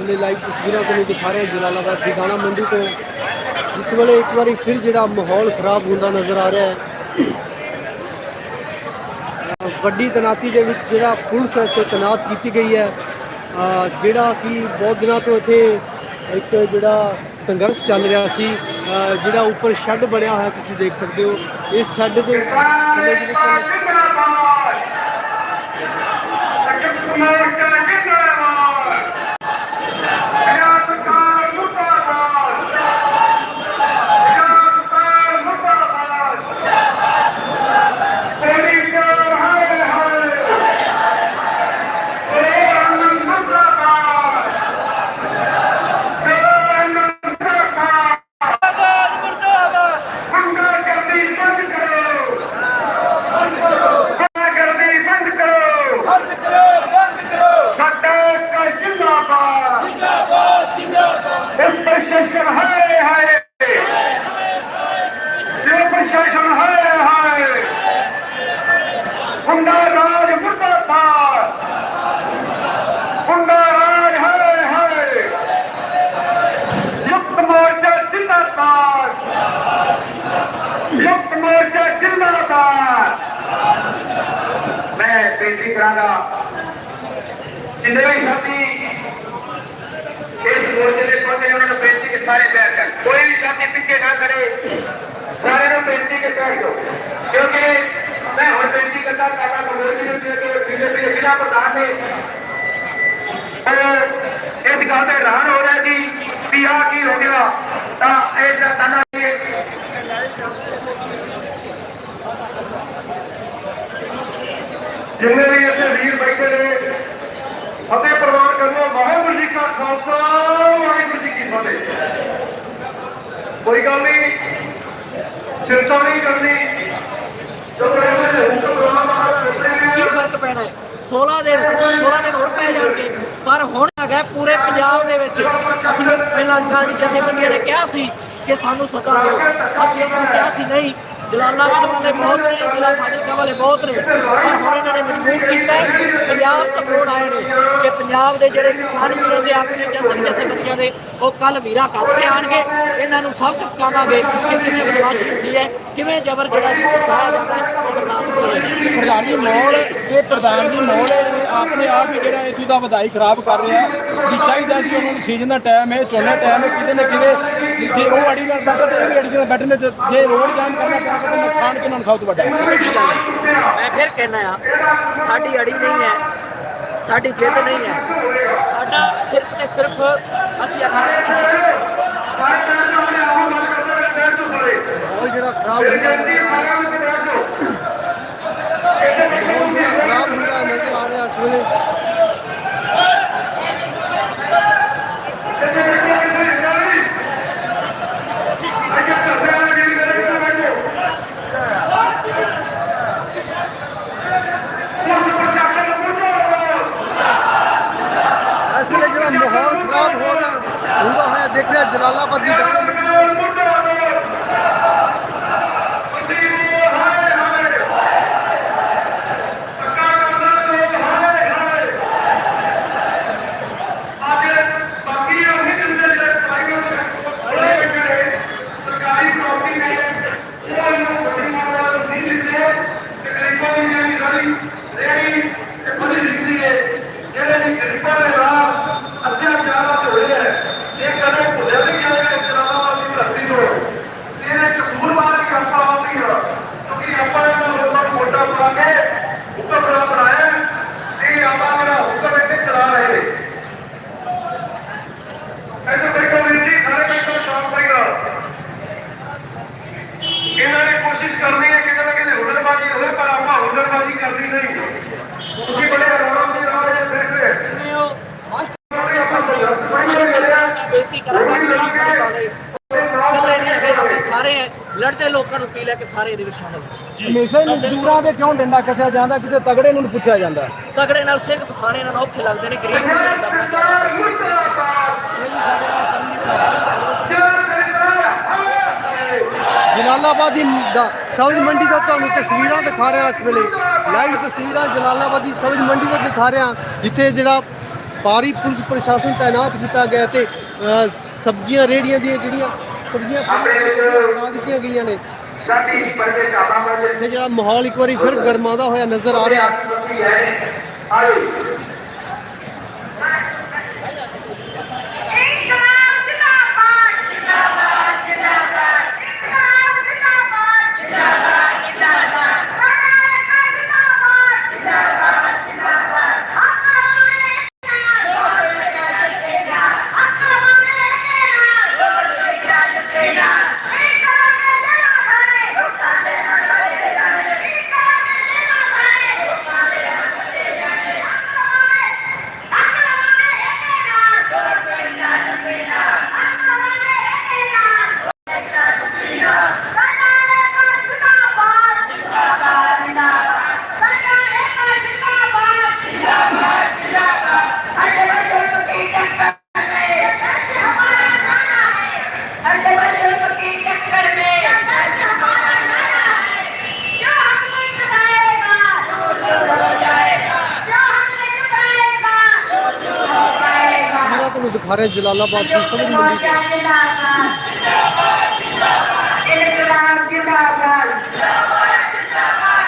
ਵੇਲੇ ਲਾਈਵ ਤਸਵੀਰਾਂ ਤੁਹਾਨੂੰ ਦਿਖਾ ਰਿਹਾ ਜਲਾਲਾਬਾਦ ਦੀ ਦਾਣਾ ਮੰਡੀ ਤੋਂ। ਜਿਸ ਵੇਲੇ ਇੱਕ ਵਾਰੀ ਫਿਰ ਜਿਹੜਾ ਮਾਹੌਲ ਖਰਾਬ ਹੁੰਦਾ ਨਜ਼ਰ ਆ ਰਿਹਾ ਹੈ। ਵੱਡੀ ਤਨਾਤੀ ਦੇ ਵਿੱਚ ਜਿਹੜਾ ਪੁਲਿਸ ਇੱਥੇ ਤਨਾਤ ਕੀਤੀ ਗਈ ਹੈ। ਜਿਹੜਾ ਕਿ ਬਹੁਤ ਦਿਨਾਂ ਤੋਂ ਇੱਥੇ ਇੱਕ ਜਿਹੜਾ ਸੰਘਰਸ਼ ਚੱਲ ਰਿਹਾ ਸੀ ਜਿਹੜਾ ਉੱਪਰ ਸ਼ੈੱਡ ਬਣਿਆ ਹੋਇਆ ਤੁਸੀਂ ਦੇਖ ਸਕਦੇ ਹੋ। ਇਸ ਸ਼ੈੱਡ ਦੇ ਥੱਲੇ ਜਿਹੜੇ ਕਿ ਪ੍ਰਸ਼ਾਸਨ ਹਾਏ ਹਾਏ ਸਿਰ ਪ੍ਰਸ਼ਾਸਨ ਹਾਏ ਹਾਏ ਹੁੰਦਾ ਰਾਜ ਮੁਰਦਾਬਾਦ ਹੁੰਦਾ ਰਾਜ ਹਾਏ ਹਾਏ ਮੁਕਤ ਮੋਰਚਾ ਜਿੰਦਾਬਾਦ ਮੁਕਤ ਮੋਰਚਾ ਜਿੰਦਾਬਾਦ ਮੈਂ ਬੇਨਤੀ ਕਰਾਂਗਾ ਜਿੰਨੇ ਵੀ ਸਾਥੀ ਇਸ ਮੋਰਚੇ ਦੇ ਪਹੁੰਚੇ ਉਹਨਾਂ ਨੂੰ ਬੇਨਤੀ ਕਿ ਸਾਰੇ ਬੈਠ ਜਾਣ। ਕੋਈ ਵੀ ਸਾਥੀ ਪਿੱਛੇ ਨਾ ਕਰੇ ਸਾਰਿਆਂ ਨੂੰ ਬੇਨਤੀ ਕਿ ਬੈਠ ਜਾਓ। ਕਿਉਂਕਿ ਮੈਂ ਹੁਣ ਬੇਨਤੀ ਕਰਦਾ ਕਾਕਾ ਕਮੇਟੀ ਨੂੰ ਜਿਹੜੇ ਬੀਜੇਪੀ ਦੇ ਜ਼ਿਲ੍ਹਾ ਪ੍ਰਧਾਨ ਨੇ ਇਸ ਗੱਲ ਤੇ ਹੈਰਾਨ ਹੋ ਰਿਹਾ ਸੀ ਵੀ ਆਹ ਕੀ ਹੋ ਗਿਆ। ਤਾਂ ਇਹ ਜਿਹੜਾ ਤਾਨਾ ਜਿੰਨੇ ਵੀ ਫਤਿਹ ਪ੍ਰਵਾਨ ਕਰਨਾ ਵਾਹਿਗੁਰੂ ਜੀ ਕਾ ਖਾਲਸਾ, ਵਾਹਿਗੁਰੂ ਜੀ ਕੀ ਫਤਿਹ। ਕੋਈ ਗੱਲ ਨਹੀਂ, ਚਿੰਤਾ ਨਹੀਂ ਕਰਨੀ। ਜਦੋਂ ਇਹਨਾਂ ਨੇ ਹੁਕਮ ਕਰਨਾ ਮਹਾਰਾਜ ਕੀ ਫ਼ਰਕ ਪੈਣਾ ਹੈ? 16 ਦਿਨ 16 ਦਿਨ ਹੋਰ ਪੈ ਜਾਣਗੇ। ਪਰ ਹੁਣ ਹੈਗਾ ਪੂਰੇ ਪੰਜਾਬ ਦੇ ਵਿੱਚ। ਅਸੀਂ ਪਹਿਲਾਂ ਗਾਂਧੀ ਜਥੇਬੰਦੀਆਂ ਨੇ ਕਿਹਾ ਸੀ ਕਿ ਸਾਨੂੰ ਸੱਤਾ ਦਿਓ। ਅਸੀਂ ਉਹਨਾਂ ਨੂੰ ਕਿਹਾ ਸੀ, ਨਹੀਂ ਜਲਾਲਾਬਾਦ ਵਾਲੇ ਬਹੁਤ ਨੇ, ਜ਼ਿਲ੍ਹਾ ਫਾਜ਼ਿਲਕਾ ਵਾਲੇ ਬਹੁਤ ਨੇ। ਪਰ ਹੁਣ ਇਹਨਾਂ ਨੇ ਮਜਬੂਰ ਕੀਤਾ ਪੰਜਾਬ ਤੋਂ ਵੋਟ ਆਏ ਨੇ ਕਿ ਪੰਜਾਬ ਦੇ ਜਿਹੜੇ ਕਿਸਾਨ ਵੀਰਾਂ ਦੇ ਆਗੂ ਨੇ ਜਨਤਕ ਜਥੇਬੰਦੀਆਂ ਦੇ, ਉਹ ਕੱਲ ਵੀਰਾ ਕੱਟ ਕੇ ਆਣਗੇ ਇਹਨਾਂ ਨੂੰ ਸਭ ਸਿਖਾਵਾਂਗੇ ਕਿ ਕਿਵੇਂ ਬਦਮਾਸ਼ੀ ਹੁੰਦੀ ਹੈ, ਕਿਵੇਂ ਜ਼ਬਰ ਜਿਹੜਾ ਪਾਇਆ ਜਾਂਦਾ ਹੈ, ਉਹ ਬਰਦਾਸ਼ਤ ਹੋਏਗਾ ਪ੍ਰਧਾਨ ਜੀ ਮੋਲ ਇਹ ਪ੍ਰਧਾਨ ਜੀ ਮੋਲ ਆਪਣੇ ਆਪ ਹੀ ਜਿਹੜਾ ਇੱਥੋਂ ਦਾ ਵਧਾਈ ਖਰਾਬ ਕਰ ਰਿਹਾ ਵੀ ਚਾਹੀਦਾ ਸੀ ਉਹਨਾਂ ਨੂੰ ਸੀਜ਼ਨ ਦਾ ਟਾਈਮ ਹੈ ਝੋਨੇ ਟਾਈਮ ਹੈ ਕਿਤੇ ਨਾ ਕਿਤੇ ਜੇ ਉਹ ਅੜੀ ਨਾਲ ਬੈਠੇ ਤੇ ਇਹ ਵੀ ਅੜੀ ਨਾਲ ਬੈਠੇ ਨੇ ਤੇ ਜੇ ਰੋਡ ਜਾਮ ਕਰਨਾ ਪਿਆ ਤਾਂ ਨੁਕਸਾਨ ਕਿਹਨਾਂ ਨੂੰ ਸਭ ਤੋਂ ਵੱਡਾ ਹੈ? ਹੈ ਮੈਂ ਫਿਰ ਕਹਿਣਾ ਆ ਸਾਡੀ ਅੜੀ ਨਹੀਂ ਹੈ ਸਾਡੀ ਜਿੱਦ ਨਹੀਂ ਹੈ। ਸਾਡਾ ਸਿਰਫ ਤੇ ਸਿਰਫ ਅਸੀਂ ਆਪਣਾ ਮਾਹੌਲ ਜਿਹੜਾ ਖਰਾਬ ਹੁੰਦਾ ਨਜ਼ਰ ਨਜ਼ਰ ਆ ਰਿਹਾ ਇਸ ਵੇਲੇ ਇਸ ਵੇਲੇ ਜਿਹੜਾ ਮਾਹੌਲ ਖਰਾਬ ਹੋ ਰਿਹਾ ਹੁੰਦਾ ਹੋਇਆ ਦੇਖ ਰਿਹਾ ਜਲਾਲਾਬਾਦ ਦੀ ਦਾਣਾ ਮੰਡੀ ਸਰਕਾਰੀ ਪ੍ਰਾਪਰਟੀ ਨੇ ਉਹਨਾਂ ਨੂੰ ਬੜੀ ਮਾਤਰਾ ਵਿੱਚ ਨਹੀਂ ਦਿੰਦੇ ਤੇ ਗਰੀਬਾਂ ਦੀ ਜਿਹੜੀ ਗਲੀ ਰੇੜੀ ਤੇ ਬੜੀ ਦਿਖਦੀ ਹੈ ਜਿਹੜੇ ਵੀ ਗਰੀਬਾਂ ਦੇ ਨਾਲ ਅਤਿਆਚਾਰ ਹੋਏ ਹੈ ਇਹ ਕਦੇ ਭੁੱਲਿਆ ਨਹੀਂ ਜਾਏਗਾ ਕਰਾਂਗਾ। ਕਿ ਇਹ ਵਾਲੇ ਇਕੱਲੇ ਨਹੀਂ ਹੈਗੇ ਆਪਣੇ ਸਾਰੇ ਲੜਦੇ ਲੋਕਾਂ ਨੂੰ ਪੀ ਲੈ ਕੇ ਸਾਰੇ ਇਹਦੇ ਵਿੱਚ ਸ਼ਾਮਲ ਹੋ ਹਮੇਸ਼ਾ ਹੀ ਮਜ਼ਦੂਰਾਂ ਦੇ ਕਿਉਂ ਡੰਡਾ ਕੱਸਿਆ ਜਾਂਦਾ? ਕਿਸੇ ਤਗੜੇ ਨੂੰ ਨੀ ਪੁੱਛਿਆ ਜਾਂਦਾ। ਤਗੜੇ ਨਾਲ ਸਿੰਘ ਪਸਾਣੇ ਨਾਲ ਔਖੇ ਲੱਗਦੇ ਨੇ ਗਰੀਬ ਨੂੰ ਨਹੀਂ ਲੱਗਦਾ ਆਪਣਾ ਜਲਾਲਾਬਾਦ ਦੀ ਦਾ ਸਬਜ਼ ਮੰਡੀ ਤੋਂ ਤੁਹਾਨੂੰ ਤਸਵੀਰਾਂ ਦਿਖਾ ਰਿਹਾ ਇਸ ਵੇਲੇ। ਲਾਈਵ ਤਸਵੀਰਾਂ ਜਲਾਲਾਬਾਦ ਦੀ ਸਬਜ਼ ਮੰਡੀ ਤੋਂ ਦਿਖਾ ਰਿਹਾ ਜਿੱਥੇ ਜਿਹੜਾ ਭਾਰੀ ਪੁਲਿਸ ਪ੍ਰਸ਼ਾਸਨ ਤਾਇਨਾਤ ਕੀਤਾ ਗਿਆ ਤੇ ਸਬਜ਼ੀਆਂ ਰੇੜੀਆਂ ਦੀਆਂ ਜਿਹੜੀਆਂ ਸਬਜ਼ੀਆਂ ਬਣਾ ਦਿੱਤੀਆਂ ਗਈਆਂ ਨੇ। ਤੇ ਜਿਹੜਾ ਮਾਹੌਲ ਇੱਕ ਵਾਰੀ ਫਿਰ ਗਰਮਾਉਂਦਾ ਹੋਇਆ ਨਜ਼ਰ ਆ ਰਿਹਾ।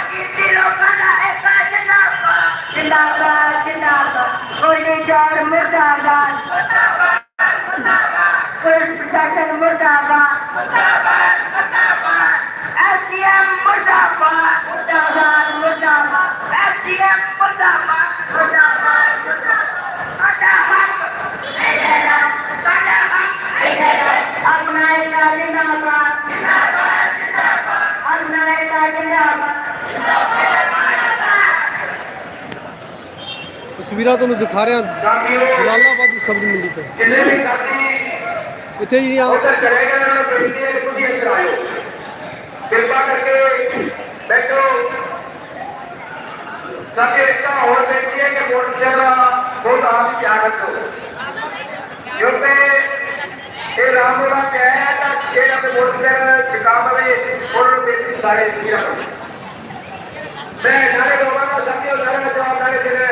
किसी लोगों का ऐसा जिंदाबाद जिंदाबाद जिंदाबाद कोई चार मुर्दाबाद पुलिस प्रशासन मुर्दाबाद एसडीएम मुर्दाबाद मुर्दाबाद मुर्दाबाद एसडीएम मुर्दाबाद ਤਸਵੀਰਾਂ ਤੁਹਾਨੂੰ ਦਿਖਾ ਰਿਹਾ, ਜਲਾਲਾਬਾਦ ਦੀ ਸਬਜ਼ੀ ਮੰਡੀ ਤੋਂ। ਜਿੰਨੇ ਵੀ ਸਾਥੀ ਇੱਥੇ ਜਿਹੜੀਆਂ ਉਧਰ ਚਲੇ ਗਏ ਉਹਨਾਂ ਨੂੰ ਬੇਨਤੀ ਹੈ ਕਿ ਤੁਸੀਂ ਇੱਧਰ ਆਇਓ ਕਿਰਪਾ ਕਰਕੇ ਬੈਠੋ ਸਾਡੀ ਇੱਕ ਹੋਰ ਬੇਨਤੀ ਹੈ ਕਿ ਮੋਟਰਸਾਈਕਲ ਦਾ ਬਹੁਤ ਆਪ ਧਿਆਨ ਰੱਖੋ ਕਿਉਂਕਿ ਇਹ ਰਾਮੋਲਾ ਤੇ ਆਇਆ ਤਾਂ ਜਿਹੜਾ ਤੇ ਮੋਟਰਸਾਈਕਲ ਚੁਕਾ ਪਵੇ ਉਹਨਾਂ ਨੂੰ ਬੇਨਤੀ ਸਾਰੇ ਦਿੱਤੀ ਰੱਖੋ ਮੈਂ ਸਾਰੇ ਲੋਕਾਂ ਦਾ ਸਾਥੀਓ ਸਾਰੇ ਜਵਾਬਦਾਰੀ ਦੇ ਰਿਹਾ ਜਵਾਬ ਹੈ ਮੇਰੇ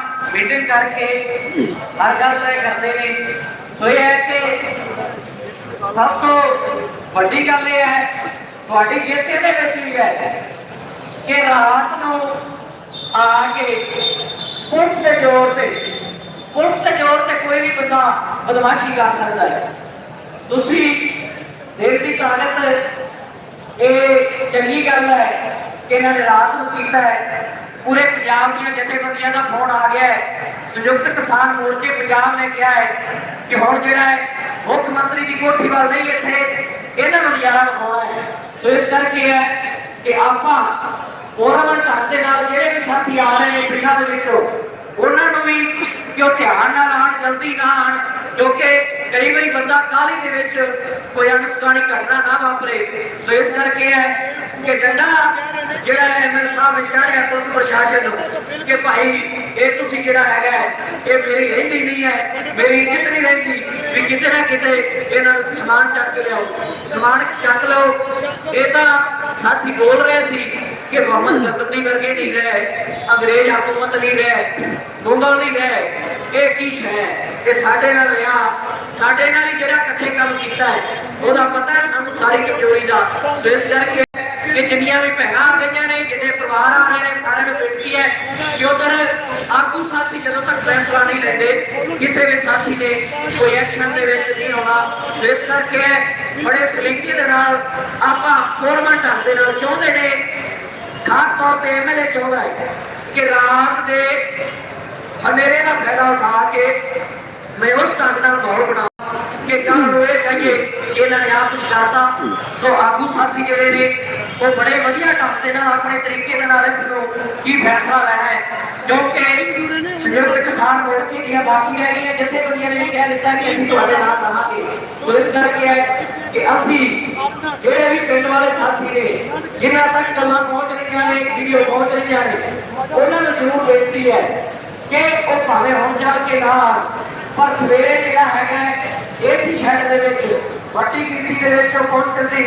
ਮੀਟਿੰਗ ਕਰਕੇ ਹਰ ਗੱਲ ਤੈਅ ਕਰਦੇ ਨੇ। ਸੋ ਇਹ ਹੈ ਕਿ ਸਭ ਤੋਂ ਵੱਡੀ ਗੱਲ ਇਹ ਹੈ, ਤੁਹਾਡੀ ਜਿੱਤ ਦੇ ਵਿੱਚ ਵੀ ਹੈ ਕਿ ਰਾਤ ਨੂੰ ਆ ਕੇ ਪੁਲਿਸ ਦੇ ਜ਼ੋਰ ਤੇ, ਪੁਲਿਸ ਦੇ ਜ਼ੋਰ ਤੇ ਕੋਈ ਵੀ ਬੰਦਾ ਬਦਮਾਸ਼ੀ ਕਰ ਸਕਦਾ ਹੈ। ਤੁਸੀਂ ਦੇਰ ਦੀ ਤਾਕਤ ਇਹ ਚੰਗੀ ਗੱਲ ਹੈ ਕਿ ਇਹਨਾਂ ਨੇ ਰਾਤ ਨੂੰ ਕੀਤਾ ਹੈ। ਪੂਰੇ ਪੰਜਾਬ ਦੀਆਂ ਜਥੇਬੰਦੀਆਂ ਦਾ ਫੋਨ ਆ ਗਿਆ ਹੈ। ਸੰਯੁਕਤ ਕਿਸਾਨ ਮੋਰਚੇ ਪੰਜਾਬ ਨੇ ਕਿਹਾ ਹੈ ਕਿ ਹੁਣ ਜਿਹੜਾ ਹੈ, ਮੁੱਖ ਮੰਤਰੀ ਦੀ ਕੋਠੀ ਵੱਲ ਨਹੀਂ, ਇੱਥੇ ਇਹਨਾਂ ਨੂੰ ਨਜ਼ਾਰਾ ਵਿਖਾਉਣਾ ਹੈ। ਸੋ ਇਸ ਕਰਕੇ ਹੈ ਕਿ ਆਪਾਂ ਫੋਰਮ ਢੰਗ ਦੇ ਨਾਲ ਜਿਹੜੇ ਵੀ ਸਾਥੀ ਆ ਰਹੇ ਨੇ, ਪਿੰਡਾਂ ਦੇ ਵਿੱਚੋਂ ਉਹਨਾਂ ਨੂੰ ਵੀ ਕਿ ਧਿਆਨ ਨਾਲ ਆਉਣ ਜਲਦੀ ਨਾ ਆਉਣ ਕਿਉਂਕਿ ਕਈ ਵਾਰੀ ਬੰਦਾ ਕਾਹਲੀ ਦੇ ਵਿੱਚ ਕੋਈ ਅਨਸਕਾਣੀ ਘਟਨਾ ਨਾ ਵਾਪਰੇ। ਸੋ ਇਸ ਕਰਕੇ ਹੈ ਕਿ ਡੰਡਾ ਜਿਹੜਾ ਐਮਐਲ ਸਾਹਿਬ ਨੇ ਚਾਹਿਆ ਪੁਲਿਸ ਪ੍ਰਸ਼ਾਸਨ ਨੂੰ ਕਿ ਭਾਈ ਇਹ ਤੁਸੀਂ ਜਿਹੜਾ ਹੈਗਾ ਹੈ, ਇਹ ਮੇਰੀ ਰਹਿੰਦੀ ਨਹੀਂ ਹੈ ਮੇਰੀ ਇੱਜ਼ਤ ਨਹੀਂ ਰਹਿੰਦੀ ਵੀ ਕਿਤੇ ਨਾ ਕਿਤੇ ਇਹਨਾਂ ਨੂੰ ਸਮਾਨ ਚੱਕ ਕੇ ਲਿਆਓ। ਸਮਾਨ ਚੱਕ ਲਓ। ਇਹ ਤਾਂ ਸਾਥੀ ਬੋਲ ਰਹੇ ਸੀ ਕਿ ਮੁਹੰਮਦ ਗਜ਼ਨਵੀ ਵਰਗੇ ਨਹੀਂ ਰਹੇ, ਅੰਗਰੇਜ਼ ਹਕੂਮਤ ਨਹੀਂ ਰਹੇ, ਮੁਗਲ ਨਹੀਂ ਰਹੇ। ਇਹ ਕੀ ਸ਼ੈ ਹੈ? ਇਹ ਸਾਡੇ ਨਾਲ ਰਿਹਾ, ਸਾਡੇ ਨਾਲ ਹੀ ਜਿਹੜਾ ਇਕੱਠੇ ਕੰਮ ਕੀਤਾ ਹੈ, ਉਹਦਾ ਪਤਾ ਹੈ ਸਾਨੂੰ ਸਾਰੀ ਕਮਜ਼ੋਰੀ ਦਾ। ਸੋ ਇਸ ਕਰਕੇ ਕਿ ਜਿੰਨੀਆਂ ਵੀ ਭੈਣਾਂ ਆ ਗਈਆਂ ਨੇ, ਜਿੰਨੇ ਪਰਿਵਾਰ ਆ ਰਹੇ ਨੇ, ਸਾਰਿਆਂ ਨੂੰ ਬੇਨਤੀ ਹੈ ਕਿ ਉਧਰ ਆਗੂ ਸਾਥੀ ਜਦੋਂ ਤੱਕ ਫੈਸਲਾ ਨਹੀਂ ਲੈਂਦੇ ਕਿਸੇ ਵੀ ਸਾਥੀ ਨੇ ਕੋਈ ਐਕਸ਼ਨ ਦੇ ਵਿੱਚ ਨਹੀਂ ਆਉਣਾ। ਸੋ ਇਸ ਕਰਕੇ ਬੜੇ ਸਲੀਕੇ ਦੇ ਨਾਲ ਆਪਾਂ ਫੋਰਮਲ ਢੰਗ ਦੇ ਨਾਲ ਚਾਹੁੰਦੇ ਨੇ ਖਾਸ ਤੌਰ ਤੇ ਐਮਐਲਏ ਚਾਹੁੰਦਾ ਹੈ ਕਿ ਰਾਤ ਦੇ ਹਨੇਰੇ ਦਾ ਫਾਇਦਾ ਉਠਾ ਕੇ ਮੈਂ ਉਸ ਢੰਗ ਨਾਲ ਮਾਹੌਲ ਬਣਾਵਾਂ ਕਿ ਕੱਲ ਨੂੰ ਇਹ ਕਹੀਏ ਕਿ ਇਹਨਾਂ ਨੇ ਆਪ ਕੁਛ ਕਰਤਾ। ਸੋ ਆਗੂ ਸਾਥੀ ਜਿਹੜੇ ਨੇ ਉਹ ਬੜੇ ਵਧੀਆ ਢੰਗ ਦੇ ਨਾਲ, ਆਪਣੇ ਤਰੀਕੇ ਦੇ ਨਾਲ ਇਸ ਨੂੰ ਕੀ ਫੈਸਲਾ ਲੈਣਾ ਹੈ ਕਿਉਂਕਿ ਸੰਯੁਕਤ ਕਿਸਾਨ ਮੋਰਚੇ ਦੀਆਂ ਬਾਕੀ ਹੈਗੀਆਂ, ਜਿੱਥੇ ਬੰਦੀਆਂ ਨੇ ਕਹਿ ਦਿੱਤਾ ਕਿ ਅਸੀਂ ਤੁਹਾਡੇ ਨਾਲ ਰਹਾਂਗੇ। ਸੋ ਇਸ ਕਰਕੇ ਹੈ ਕਿ ਅਸੀਂ ਜਿਹੜੇ ਵੀ ਪਿੰਡ ਵਾਲੇ ਸਾਥੀ ਨੇ, ਜਿਨ੍ਹਾਂ ਤੱਕ ਗੱਲਾਂ ਪਹੁੰਚ ਰਹੀਆਂ ਨੇ, ਵੀਡੀਓ ਪਹੁੰਚ ਰਹੀਆਂ ਨੇ, ਉਹਨਾਂ ਨੂੰ ਜ਼ਰੂਰ ਬੇਨਤੀ ਹੈ ਕਿ ਉਹ ਭਾਵੇਂ ਹੁਣ ਜਾ ਕੇ ਨਾ ਪਰ ਸਵੇਰੇ ਜਿਹੜਾ ਹੈਗਾ ਇਸ ਸ਼ਹਿਰ ਦੇ ਵਿੱਚ ਵੱਡੀ ਗਿਣਤੀ ਦੇ ਵਿੱਚ ਪਹੁੰਚਣ ਦੀ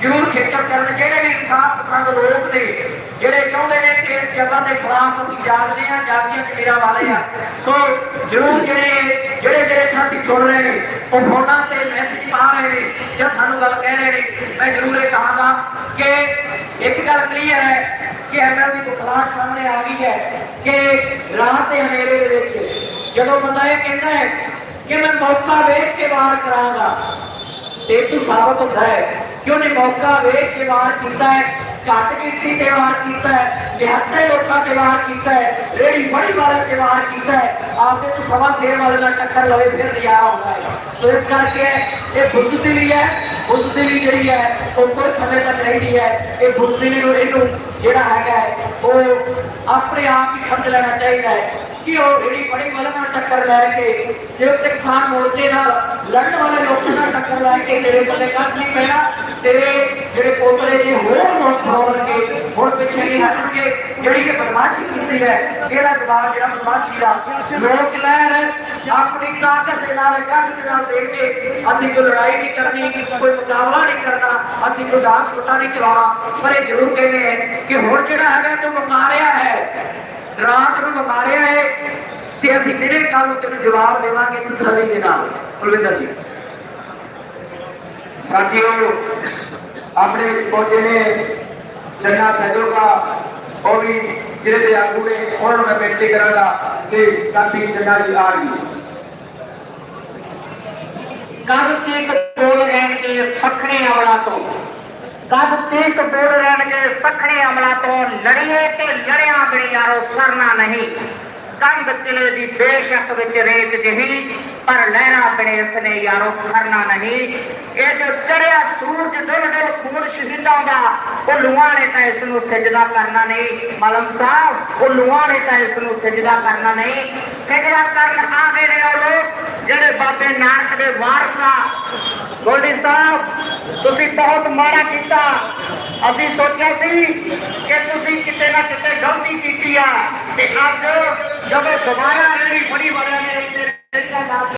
ਜ਼ਰੂਰ ਖੇਚਲ ਕਰਨ ਜਿਹੜੇ ਵੀ ਇਨਸਾਫ ਪਸੰਦ ਲੋਕ ਨੇ, ਜਿਹੜੇ ਚਾਹੁੰਦੇ ਨੇ ਕਿ ਇਸ ਜਗ੍ਹਾ ਦੇ ਖਿਲਾਫ ਅਸੀਂ ਜਾਗਦੇ ਹਾਂ ਜਾਗਦੀਆਂ ਕਬੀਰਾਂ ਵਾਲੇ ਆ ਸੋ ਜ਼ਰੂਰ ਜਿਹੜੇ ਜਿਹੜੇ ਜਿਹੜੇ ਸਾਥੀ ਸੁਣ ਰਹੇ ਨੇ, ਉਹ ਫੋਨਾਂ ਤੇ ਮੈਸੇਜ ਪਾ ਰਹੇ ਨੇ ਜਾਂ ਸਾਨੂੰ ਗੱਲ ਕਹਿ ਰਹੇ ਨੇ, ਮੈਂ ਜ਼ਰੂਰ ਇਹ ਕਹਾਂਗਾ ਕਿ ਇੱਕ ਗੱਲ ਕਲੀਅਰ ਹੈ ਕਿ ਇਹਨਾਂ ਦੀ ਬੁਖਲਾਰ ਸਾਹਮਣੇ ਆ ਗਈ ਹੈ ਕਿ ਰਾਤ ਦੇ ਹਨੇਰੇ ਦੇ ਵਿੱਚ ਜਦੋਂ ਬੰਦਾ ਇਹ ਕਹਿੰਦਾ ਹੈ ਕਿ ਮੈਂ ਮੌਕਾ ਵੇਖ ਕੇ ਵਾਰ ਕਰਾਂਗਾ ਤੇ ਤੂੰ ਸਾਬਤ ਹੁੰਦਾ ਹੈ ਕਿ ਉਹਨੇ ਮੌਕਾ ਵੇਖ ਕੇ ਵਾਰ ਕੀਤਾ ਹੈ ਘੱਟ ਗਿਣਤੀ ਤੇ ਵਾਰ ਕੀਤਾ ਹੈ ਨਿਹੱਤੇ ਲੋਕਾਂ ਤੇ ਵਾਰ ਕੀਤਾ ਹੈ ਰੇੜੀ ਬੜੀ ਵਾਲੇ ਤੇ ਵਾਰ ਕੀਤਾ ਹੈ ਆਪਦੇ ਤੋਂ ਸਵਾ ਸ਼ੇਰ ਵਾਲੇ ਨਾਲ ਟੱਕਰ ਲਵੇ ਫਿਰ ਨਜ਼ਾਰਾ ਆਉਂਦਾ ਹੈ ਸੋ ਇਸ ਕਰਕੇ ਇਹ ਬੁੱਧਦਿਲੀ ਹੈ। ਬੁੱਧਦਿਲੀ ਜਿਹੜੀ ਹੈ ਉਹ ਕੋਈ ਸਮੇਂ ਤੱਕ ਰਹਿੰਦੀ ਹੈ। ਇਹ ਬੁੱਧਦਿਲੀ ਨੂੰ ਇਹਨੂੰ ਜਿਹੜਾ ਹੈਗਾ ਹੈ, ਉਹ ਆਪਣੇ ਆਪ ਹੀ ਸਮਝ ਲੈਣਾ ਚਾਹੀਦਾ ਹੈ ਕਿ ਉਹ ਜਿਹੜੀ ਬੜੀ ਬਲਨ ਨਾਲ ਟੱਕਰ ਲੈ ਕੇ ਸੰਯੁਕਤ ਕਿਸਾਨ ਮੋਰਚੇ ਨਾਲ ਲੜਨ ਵਾਲੇ ਲੋਕਾਂ ਨਾਲ ਟੱਕਰ ਲੈ ਕੇ ਤੇਰੇ ਬੰਦੇ ਕੱਖ ਨਹੀਂ ਪੈਣਾ, ਤੇਰੇ ਜਿਹੜੇ ਪੋਤਰੇ ਜੇ ਹੋਰ ਲੋਕ ਹੋਣਗੇ ਹੁਣ ਪਿੱਛੇ ਨਹੀਂ ਹਟਣਗੇ ਜਿਹੜੀ ਕਿ ਬਦਮਾਸ਼ੀ ਕੀਤੀ ਹੈ, ਇਹਦਾ ਜਵਾਬ ਜਿਹੜਾ ਬਦਮਾਸ਼ੀ ਦਾ ਲੋਕ ਲਹਿਰ ਆਪਣੀ ਤਾਕਤ ਦੇ ਨਾਲ ਗੱਠ ਨਾਲ ਦੇਖ ਕੇ ਅਸੀਂ ਕੋਈ ਲੜਾਈ ਨਹੀਂ ਕਰਨੀ, ਕੋਈ ਮੁਕਾਬਲਾ ਨਹੀਂ ਕਰਨਾ, ਅਸੀਂ ਕੋਈ ਦਾਸ ਛੋਟਾ ਨਹੀਂ ਚਲਾਉਣਾ। ਪਰ ਇਹ ਜ਼ਰੂਰ ਕਹਿੰਦੇ ਕਿ ਹੁਣ ਜਿਹੜਾ ਹੈਗਾ ਤੂੰ ਬਿਮਾਰਿਆ ਹੈ, ਰਾਤ ਨੂੰ ਬਿਮਾਰਿਆ ਹੈ, ਤੇ ਅਸੀਂ ਦਿਨੇ ਕੱਲ ਨੂੰ ਤੈਨੂੰ ਜਵਾਬ ਦੇਵਾਂਗੇ ਤਸੱਲੀ ਦੇ ਨਾਲ। ਕੁਲਵਿੰਦਰ ਜੀ। ਸਾਥੀਓ, ਆਪਣੇ ਵਿੱਚ ਪਹੁੰਚੇ ਨੇ ਚੰਨਾ ਸਹਿਜੋਗਾ ਉਹ ਵੀ ਜਿਹੜੇ ਦੇ ਆਗੂ ਨੇ ਉਹਨਾਂ ਨੂੰ ਮੈਂ ਬੇਨਤੀ ਕਰਾਂਗਾ ਕਿ ਸਾਥੀ ਚੰਨਾ ਜੀ ਆ ਗਈ ਕਦ ਤੀਕ ਬੋਲ ਰਹਿਣਗੇ ਸਖਣੇ ਅਮਲਾ ਤੋਂ। ਕਦ ਤੀਕ ਬੋਲ ਰਹਿਣਗੇ ਸਖਣੇ ਅਮਲਾ ਤੋਂ, ਲੜੀਏ ਤੇ ਲੜਿਆ ਬੜੀ ਯਾਰੋ ਸਰਨਾ ਨਹੀਂ। ਕੰਧ ਕਿਲੇ ਦੀ ਬੇਸ਼ੱਕ ਵਿੱਚ ਰੇਤ ਜਹੀ, ਪਰ ਲਹਿਰਾ ਬਣੇ ਇਸਨੇ ਯਾਰੋ ਖਰਨਾ ਨਹੀਂ। ਇਹ ਜੋ ਚੜਿਆ ਸੂਰਜ ਡੁੱਲ ਡੁੱਲ ਖੂਨ ਸ਼ਹੀਦਾਂ ਦਾ ਉਹ ਲੂਆਂ ਨੇ ਤਾਂ ਇਸ ਨੂੰ ਸਜਦਾ ਕਰਨਾ ਨਹੀਂ। ਮਲਮ ਸਾਹਿਬ ਉਹ ਲੂਆਂ ਨੇ ਤਾਂ ਇਸ ਨੂੰ ਸਜਦਾ ਕਰਨਾ ਨਹੀਂ। ਸਜਦਾ ਕਰਨ ਆ ਗਏ ਨੇ ਉਹ ਲੋਕ, ਜਿਹੜੇ ਬਾਬੇ ਨਾਨਕ ਦੇ ਵਾਰਸਾ ਗੋਲਡੀ ਸਾਹਿਬ, ਤੁਸੀਂ ਬਹੁਤ ਮਾੜਾ ਕੀਤਾ। ਅਸੀਂ ਸੋਚਿਆ ਸੀ ਕਿ ਤੁਸੀਂ ਕਿਤੇ ਨਾ ਕਿਤੇ ਗਲਤੀ ਕੀਤੀ ਆ। ਤੇ ਅੱਜ ਜਦੋਂ ਦੁਬਾਰਾ ਜਿਹੜੀ ਬੜੀ ਬੜਾ ਨੇ